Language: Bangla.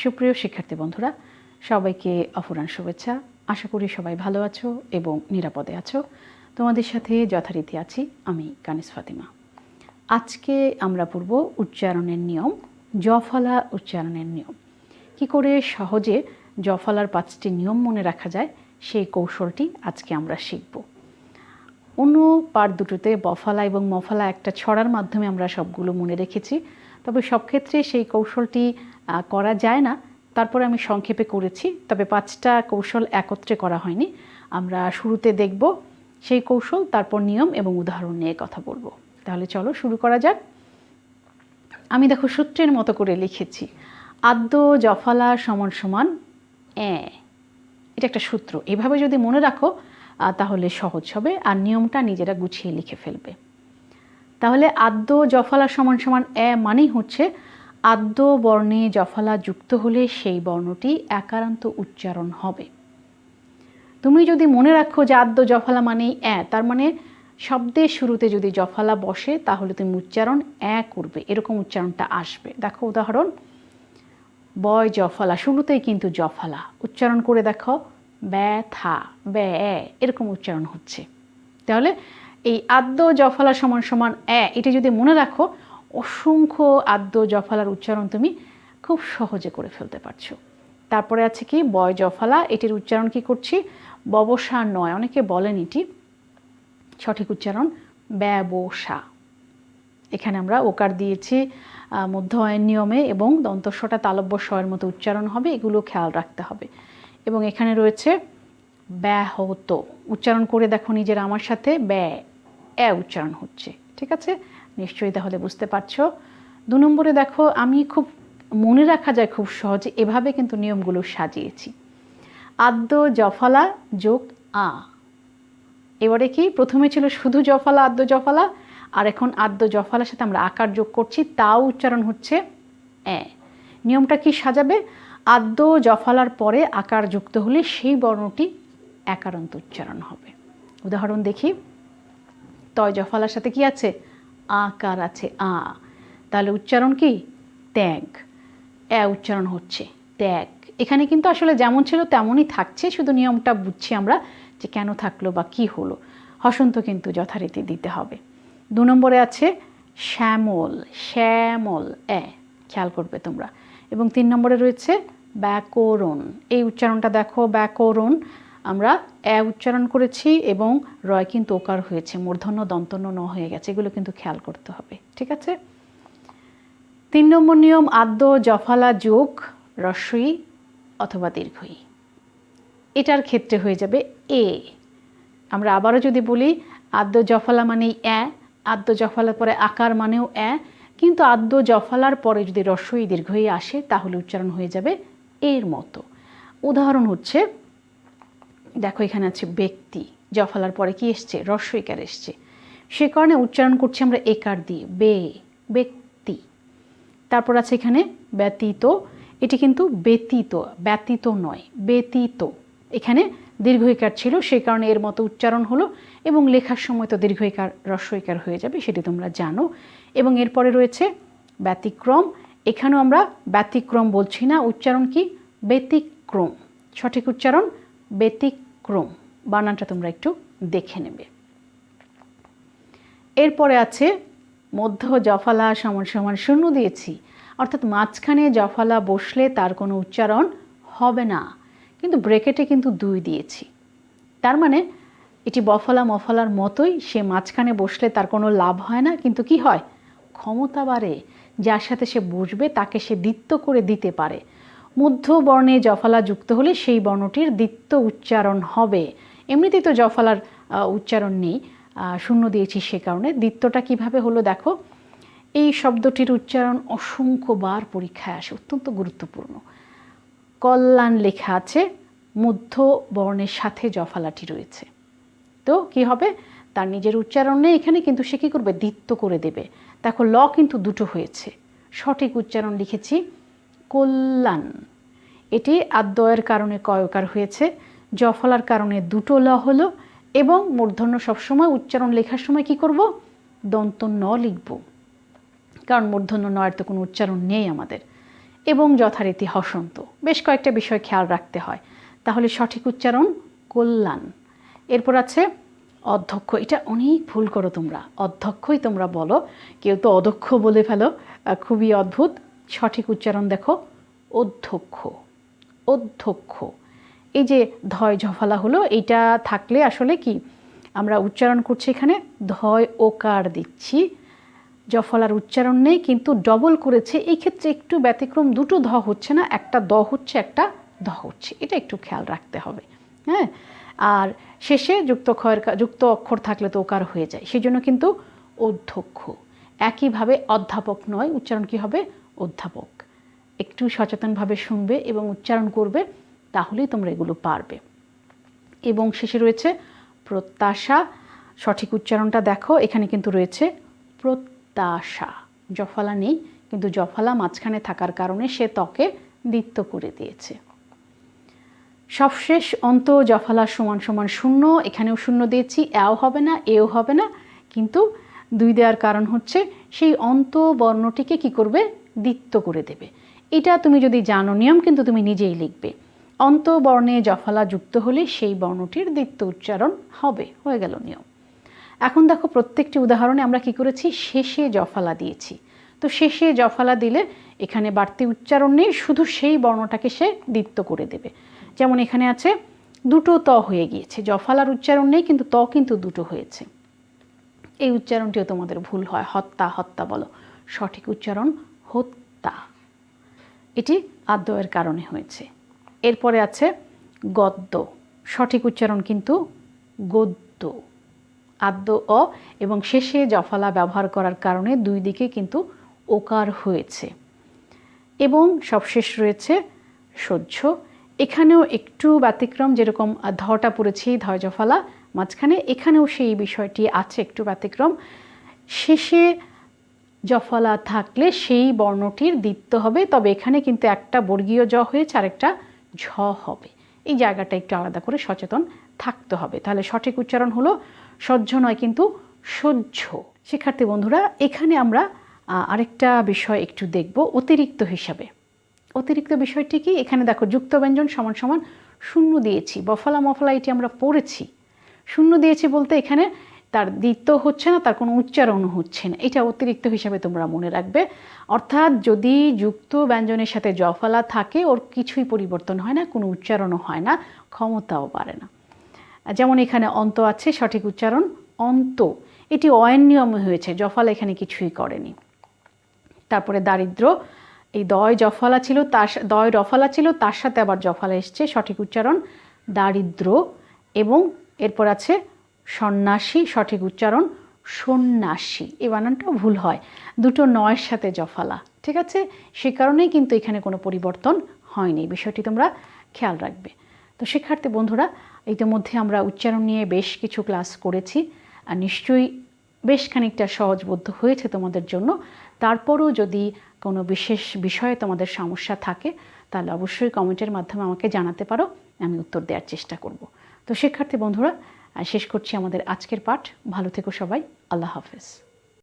সুপ্রিয় শিক্ষার্থী বন্ধুরা, সবাইকে অফুরান শুভেচ্ছা। আশা করি সবাই ভালো আছো এবং নিরাপদে আছো। তোমাদের সাথে যথারীতি আছি আমি কানিস ফাতিমা। আজকে আমরা পড়ব উচ্চারণের নিয়ম, জফলা উচ্চারণের নিয়ম। কি করে সহজে জফলার পাঁচটি নিয়ম মনে রাখা যায়, সেই কৌশলটি আজকে আমরা শিখব। অন্য পার দুটোতে বফালা এবং মফালা একটা ছড়ার মাধ্যমে আমরা সবগুলো মনে রেখেছি, তবে সব ক্ষেত্রে সেই কৌশলটি করা যায় না। তারপরে আমি সংক্ষেপে করেছি, তবে পাঁচটা কৌশল একত্রে করা হয়নি। আমরা শুরুতে দেখব সেই কৌশল, তারপর নিয়ম এবং উদাহরণ নিয়ে কথা বলব। তাহলে চলো শুরু করা যাক। আমি দেখো সূত্রের মতো করে লিখেছি। আদ্য জফালা সমান সমান এ। এটা একটা সূত্র। এভাবে যদি মনে রাখো তাহলে সহজ হবে আর নিয়মটা নিজেরা গুছিয়ে লিখে ফেলবে। তাহলে আদ্য জফলা সমান সমান এ মানেই হচ্ছে আদ্য বর্ণে জফলা যুক্ত হলে সেই বর্ণটি একারান্ত উচ্চারণ হবে। তুমি যদি মনে রাখো যে আদ্য জফলা মানেই এ, তার মানে শব্দের শুরুতে যদি জফলা বসে, তাহলে তুমি উচ্চারণ এ করবে। এরকম উচ্চারণটা আসবে। দেখো উদাহরণ, বয় জফলা, শুরুতেই কিন্তু জফলা। উচ্চারণ করে দেখো, ব্যথা, ব্যা, এরকম উচ্চারণ হচ্ছে। তাহলে এই আদ্য জফলা সমান সমান এ, এটা যদি মনে রাখো অসংখ্য আদ্য জফালার উচ্চারণ তুমি খুব সহজে করে ফেলতে পারছ। তারপরে আছে কি, বয় জফালা, এটির উচ্চারণ কি করছি? ববসা নয়, অনেকে বলেন এটি। সঠিক উচ্চারণ, ব্যবসা। এখানে আমরা ওকার দিয়েছি মধ্য অয়ের নিয়মে এবং দন্তস্বটা তালব্য স্বয়ের মতো উচ্চারণ হবে, এগুলো খেয়াল রাখতে হবে। এবং এখানে রয়েছে, ব্যাহত। উচ্চারণ করে দেখো নিজের আমার সাথে, ব্যয়, এ উচ্চারণ হচ্ছে। ঠিক আছে? নিশ্চয়ই তাহলে বুঝতে পারছ। দু নম্বরে দেখো, আমি খুব মনে রাখা যায় খুব সহজে এভাবে কিন্তু নিয়মগুলো সাজিয়েছি। আদ্য জফলা যোগ আ। এবারে কি? প্রথমে ছিল শুধু জফলা, আদ্য জফলা, আর এখন আদ্য জফলার সাথে আমরা আকার যোগ করছি, তাও উচ্চারণ হচ্ছে এ। নিয়মটা কি সাজাবে? আদ্য জফলার পরে আকার যুক্ত হলে সেই বর্ণটি একারান্ত উচ্চারণ হবে। উদাহরণ দেখি। তয় জফলার সাথে কি আছে? আকার আছে, আ। তাহলে উচ্চারণ কি? ত্যাগ। এ উচ্চারণ হচ্ছে, ত্যাগ। এখানে কিন্তু আসলে যেমন ছিল তেমনই থাকছে, শুধু নিয়মটা বুঝছি আমরা যে কেন থাকল বা কি হলো। হসন্ত কিন্তু যথারীতি দিতে হবে। দু নম্বরে আছে শ্যামল শ্যামল, এ। খেয়াল করবে তোমরা। এবং তিন নম্বরে রয়েছে ব্যাকরণ। এই উচ্চারণটা দেখো, ব্যাকরণ। আমরা এ উচ্চারণ করেছি এবং রয় কিন্তু ওকার হয়েছে। মূর্ধন্য, দন্তন্য ন হয়ে গেছে। এগুলো কিন্তু খেয়াল করতে হবে। ঠিক আছে? তিন নম্বর নিয়ম, আদ্য, জফালা, যোগ রস্বই অথবা দীর্ঘই। এটার ক্ষেত্রে হয়ে যাবে এ। আমরা আবারও যদি বলি, আদ্য, জফলা মানেই এ, আদ্য জফলার পরে আকার মানেও এ, কিন্তু আদ্য, জফলার পরে যদি রস্বই দীর্ঘই আসে, তাহলে উচ্চারণ হয়ে যাবে এর মতো। উদাহরণ হচ্ছে দেখো, এখানে আছে ব্যক্তি জফলার পরে কি এসছে? রস্বইকার এসছে। সে কারণে উচ্চারণ করছি আমরা একার দিয়ে, বে, ব্যক্তি। তারপর আছে এখানে ব্যতীত। এটি কিন্তু ব্যতীত ব্যতীত নয়, ব্যতীত। এখানে দীর্ঘইকার ছিল সেই কারণে এর মতো উচ্চারণ হলো এবং লেখার সময় তো দীর্ঘইকার রস্বইকার হয়ে যাবে, সেটি তোমরা জানো। এবং এরপরে রয়েছে ব্যতিক্রম। এখানেও আমরা ব্যতিক্রম বলছি না, উচ্চারণ কি? ব্যতিক্রম। সঠিক উচ্চারণ, ব্যতিক্রম। বানানটা তোমরা একটু দেখে নেবে। এরপরে আছে, মধ্য জফলা সমান সমান শূন্য দিয়েছি। অর্থাৎ মাঝখানে জফলা বসলে তার কোনো উচ্চারণ হবে না। কিন্তু ব্রেকেটে কিন্তু দুই দিয়েছি। তার মানে এটি বফলা মফলার মতোই সে মাঝখানে বসলে তার কোনো লাভ হয় না, কিন্তু কি হয়? ক্ষমতা বাড়ে। যার সাথে সে বসবে, তাকে সে দ্বিত্ব করে দিতে পারে। মধ্য বর্ণে জফলা যুক্ত হলে সেই বর্ণটির দ্বিত্ব উচ্চারণ হবে। এমনিতেই তো জফলার উচ্চারণ নেই। শূন্য দিয়েছি সে কারণে। দ্বিত্বটা কীভাবে হলো দেখো? এই শব্দটির উচ্চারণ অসংখ্যবার পরীক্ষায় আসে, অত্যন্ত গুরুত্বপূর্ণ। কল্যাণ লেখা আছে, মধ্য বর্ণের সাথে জফলাটি রয়েছে। তো কি হবে? তার নিজের উচ্চারণ নেই এখানে, কিন্তু সে কী করবে? দ্বিত্ব করে দেবে। দেখো, ল কিন্তু দুটো হয়েছে। সঠিক উচ্চারণ লিখেছি কল্যাণ। এটি আদ্যয়ের কারণে কয়কার হয়েছে, জফলার কারণে দুটো ল হলো এবং মূর্ধন্য সবসময় উচ্চারণ লেখার সময় কি করব? দন্ত ন লিখব। কারণ মূর্ধন্য নয়ের তো কোনো উচ্চারণ নেই আমাদের। এবং যথারীতি হসন্ত। বেশ কয়েকটা বিষয় খেয়াল রাখতে হয়। তাহলে সঠিক উচ্চারণ কল্যাণ। এরপর আছে অধ্যক্ষ। এটা অনেক ভুল করো তোমরা। অধ্যক্ষই তোমরা বলো। কেউ তো অদক্ষ বলে ফেলো। খুবই অদ্ভুত। সঠিক উচ্চারণ দেখো, অধ্যক্ষ অধ্যক্ষ। এই যে ধয় ঝফালা হলো, এইটা থাকলে আসলে কি, আমরা উচ্চারণ করছি এখানে, ধয় ওকার দিচ্ছি। জফলার উচ্চারণ নেই, কিন্তু ডবল করেছে, এই ক্ষেত্রে একটু ব্যতিক্রম, দুটো ধ হচ্ছে না, একটা দ হচ্ছে, একটা ধ হচ্ছে, এটা একটু খেয়াল রাখতে হবে হ্যাঁ? আর শেষে যুক্ত ক্ষয়ের যুক্ত অক্ষর থাকলে তো ওকার হয়ে যায়, সেই জন্য কিন্তু অধ্যক্ষ। একইভাবে অধ্যাপক নয়, উচ্চারণ কি হবে? অধ্যাপক। একটু সচেতনভাবে শুনবে এবং উচ্চারণ করবে, তাহলেই তোমরা এগুলো পারবে। এবং শেষে রয়েছে, প্রত্যাশা। সঠিক উচ্চারণটা দেখো, এখানে কিন্তু রয়েছে, প্রত্যাশা। জফলা নেই, কিন্তু জফলা মাঝখানে থাকার কারণে সে ত্বকে দ্বিত্ব করে দিয়েছে। সবশেষ অন্ত জফলা সমান সমান শূন্য, এখানেও শূন্য দিয়েছি, এও হবে না, এও হবে না। কিন্তু দুই দেওয়ার কারণ হচ্ছে, সেই অন্ত বর্ণটিকে কি করবে? দ্বিত্ব করে দেবে। এটা তুমি যদি জানো নিয়ম, কিন্তু তুমি নিজেই লিখবে। অন্ত বর্ণে জফলা যুক্ত হলে সেই বর্ণটির দ্বিত্ব উচ্চারণ হবে। হয়ে গেল নিয়ম। এখন দেখো প্রত্যেকটি উদাহরণে আমরা কি করেছি? শেষে জফলা দিয়েছি। তো শেষে জফলা দিলে এখানে বাড়তি উচ্চারণ নেই, শুধু সেই বর্ণটাকে সে দ্বিত্ব করে দেবে। যেমন এখানে আছে, দুটো ত হয়ে গিয়েছে। জফালার উচ্চারণ নেই, কিন্তু ত কিন্তু দুটো হয়েছে। এই উচ্চারণটিও তোমাদের ভুল হয়। হত্যা হত্যা বলো। সঠিক উচ্চারণ হত্যা। এটি আদ্যয়ের কারণে হয়েছে। এরপরে আছে গদ্য। সঠিক উচ্চারণ কিন্তু গদ্য। আদ্য অ এবং শেষে জফলা ব্যবহার করার কারণে দুই দিকে কিন্তু ওকার হয়েছে। এবং সবশেষ রয়েছে সহ্য। এখানেও একটু ব্যতিক্রম যেরকম ধটা পড়েছি, ধয় জফলা, মাঝখানে এখানেও সেই বিষয়টি আছে একটু ব্যতিক্রম। শেষে জফলা থাকলে সেই বর্ণটির দ্বিত্ব হবে। তবে এখানে কিন্তু একটা বর্গীয় জ হয়েছে আর একটা ঝ হবে। এই জায়গাটা একটু আলাদা করে সচেতন থাকতে হবে। তাহলে সঠিক উচ্চারণ হলো সহ্য নয় কিন্তু সহ্য। শিক্ষার্থী বন্ধুরা, এখানে আমরা আরেকটা বিষয় একটু দেখব অতিরিক্ত হিসাবে। অতিরিক্ত বিষয়টি কি? এখানে দেখো যুক্ত ব্যঞ্জন সমান সমান শূন্য দিয়েছি। বফলা মফলা এটি আমরা পড়েছি। শূন্য দিয়েছি বলতে এখানে তার দ্বিত্ব হচ্ছে না, তার কোনো উচ্চারণও হচ্ছে না। এটা অতিরিক্ত হিসাবে তোমরা মনে রাখবে। অর্থাৎ যদি যুক্ত ব্যঞ্জনের সাথে জফলা থাকে, ওর কিছুই পরিবর্তন হয় না, কোনো উচ্চারণও হয় না, ক্ষমতাও বাড়ে না। যেমন এখানে অন্ত আছে, সঠিক উচ্চারণ অন্ত। এটি অয়েন নিয়মে হয়েছে, জফলা এখানে কিছুই করেনি। তারপরে দারিদ্র, এই দয় জফলা ছিল, তার দয় রফলা ছিল, তার সাথে আবার জফলা এসছে, সঠিক উচ্চারণ দারিদ্র। এবং এরপর আছে সন্ন্যাসী, সঠিক উচ্চারণ সন্ন্যাসী। এই বানানটাও ভুল হয়। দুটো নয়ের সাথে জফালা, ঠিক আছে? সে কারণেই কিন্তু এখানে কোনো পরিবর্তন হয়নি। বিষয়টি তোমরা খেয়াল রাখবে। তো শিক্ষার্থী বন্ধুরা, ইতিমধ্যে আমরা উচ্চারণ নিয়ে বেশ কিছু ক্লাস করেছি আর নিশ্চয়ই বেশ খানিকটা সহজবোধ্য হয়েছে তোমাদের জন্য। তারপরও যদি কোনো বিশেষ বিষয়ে তোমাদের সমস্যা থাকে, তাহলে অবশ্যই কমেন্টের মাধ্যমে আমাকে জানাতে পারো, আমি উত্তর দেওয়ার চেষ্টা করব। তো শিক্ষার্থী বন্ধুরা শেষ করছি আমাদের আজকের পাঠ। ভালো থেকো সবাই। আল্লাহ হাফেজ।